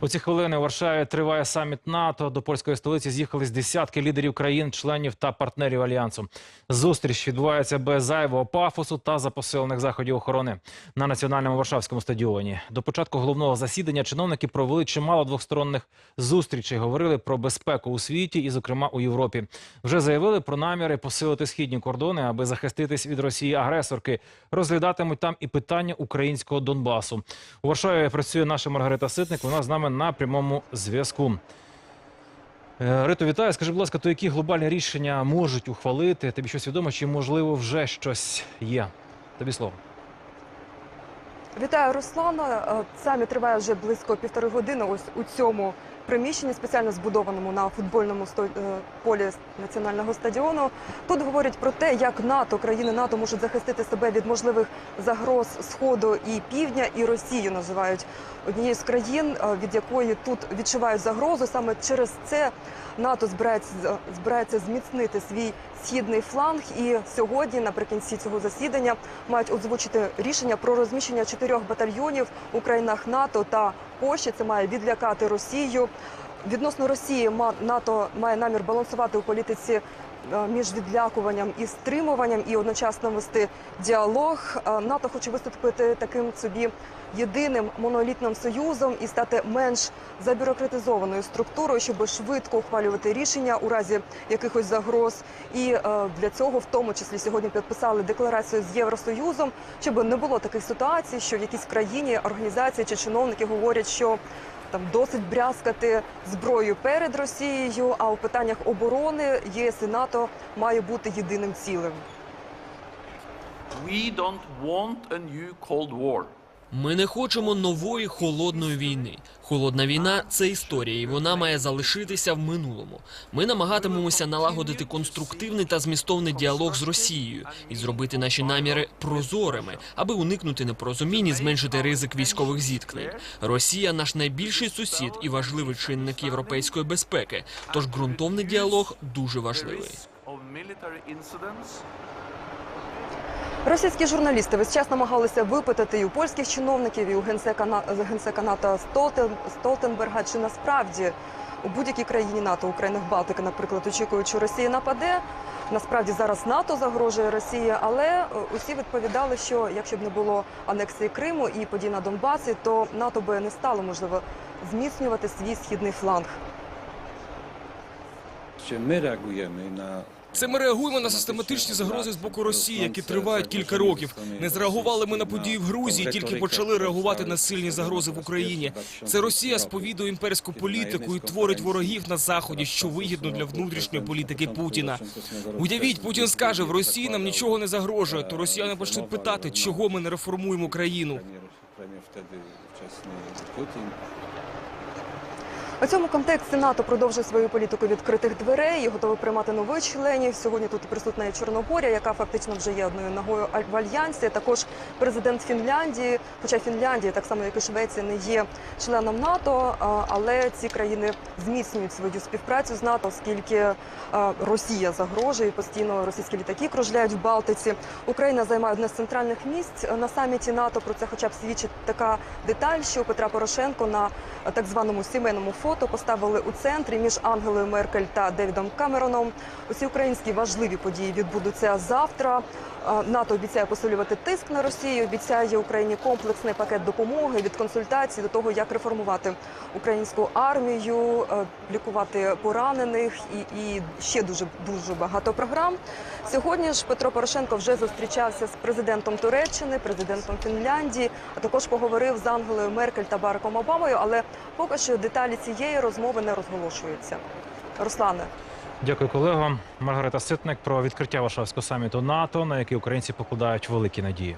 У ці хвилини у Варшаві триває саміт НАТО. До польської столиці з'їхались десятки лідерів країн, членів та партнерів альянсу. Зустріч відбувається без зайвого пафосу та за посилених заходів охорони на національному Варшавському стадіоні. До початку головного засідання чиновники провели чимало двосторонних зустрічей. Говорили про безпеку у світі і, зокрема, у Європі. Вже заявили про наміри посилити східні кордони, аби захиститись від Росії агресорки. Розглядатимуть там і питання українського Донбасу. У Варшаві працює наша Маргарита Ситник. Вона з нами на прямому зв'язку. Е, Рито, вітаю. Скажи, будь ласка, то які глобальні рішення можуть ухвалити? Тобі щось відомо, чи можливо вже щось є? Тобі слово. Вітаю, Руслана. Самі триває вже близько півтори години. Ось у цьому приміщенні, спеціально збудованому на футбольному е, полі національного стадіону. Тут говорять про те, як НАТО, країни НАТО можуть захистити себе від можливих загроз сходу і півдня, і Росію називають однією з країн, е, від якої тут відчувають загрозу. Саме через це НАТО збирається збирається зміцнити свій східний фланг. І сьогодні, наприкінці цього засідання, мають озвучити рішення про розміщення чотирьох батальйонів у країнах НАТО та Польщі. Це має відлякати Росію. Відносно Росії НАТО має намір балансувати у політиці між відлякуванням і стримуванням і одночасно вести діалог. Е, НАТО хоче виступити таким собі єдиним монолітним союзом і стати менш забюрократизованою структурою, щоб швидко ухвалювати рішення у разі якихось загроз. І е, для цього, в тому числі, сьогодні підписали декларацію з Євросоюзом, щоб не було таких ситуацій, що в якійсь країні організації чи чиновники говорять, що там досить брязкати зброю перед Росією. А у питаннях оборони ЄС і НАТО має бути єдиним цілим. We don't want a new Cold War. Ми не хочемо нової холодної війни. Холодна війна це історія, і вона має залишитися в минулому. Ми намагатимемося налагодити конструктивний та змістовний діалог з Росією і зробити наші наміри прозорими, аби уникнути непорозумінь і зменшити ризик військових зіткнень. Росія наш найбільший сусід і важливий чинник європейської безпеки. Тож ґрунтовний діалог дуже важливий. Російські журналісти весь час намагалися випитати і у польських чиновників, і у генсека генсека НАТО Столтен, Столтенберга, чи насправді у будь-якій країні НАТО, у країнах Балтики, наприклад, очікують, що Росія нападе. Насправді зараз НАТО загрожує Росії, але е, усі відповідали, що якщо б не було анексії Криму і подій на Донбасі, то НАТО би не стало можливо зміцнювати свій східний фланг. Czy my reagujemy na Це ми реагуємо на систематичні загрози з боку Росії, які тривають кілька років. Не зреагували ми на події в Грузії, тільки почали реагувати на сильні загрози в Україні. Це Росія сповідує імперську політику і творить ворогів на заході, що вигідно для внутрішньої політики Путіна. Уявіть, Путін скаже, в Росії нам нічого не загрожує. То росіяни почнуть питати, чого ми не реформуємо країну. premier, У цьому контексті НАТО продовжує свою політику відкритих дверей і готове приймати нових членів. Сьогодні тут присутня і Чорногорія, яка фактично вже є одною ногою в альянсі. Також президент Фінляндії, хоча Фінляндія, так само як і Швеція, не є членом НАТО, але ці країни зміцнюють свою співпрацю з НАТО, оскільки Росія загрожує постійно російські літаки кружляють в Балтиці. Україна займає одне з центральних місць на саміті НАТО. Про це хоча б свідчить така деталь, що Петра Порошенко на так званому сімейному фото поставили у центрі між Ангелою Меркель та Девідом Камероном. Усі українські важливі події відбудуться завтра. Е, НАТО обіцяє посилювати тиск на Росію, обіцяє Україні комплексний пакет допомоги від консультацій до того, як реформувати українську армію, е, лікувати поранених і, і ще дуже дуже багато програм. Сьогодні ж Петро Порошенко вже зустрічався з президентом Туреччини, президентом Фінляндії, а також поговорив з Ангелою Меркель та Бараком Обамою. Але поки що деталі цієї розмови не розголошуються. Руслане. Дякую, колего. Маргарита Ситник про відкриття Варшавського саміту НАТО, на який українці покладають великі надії.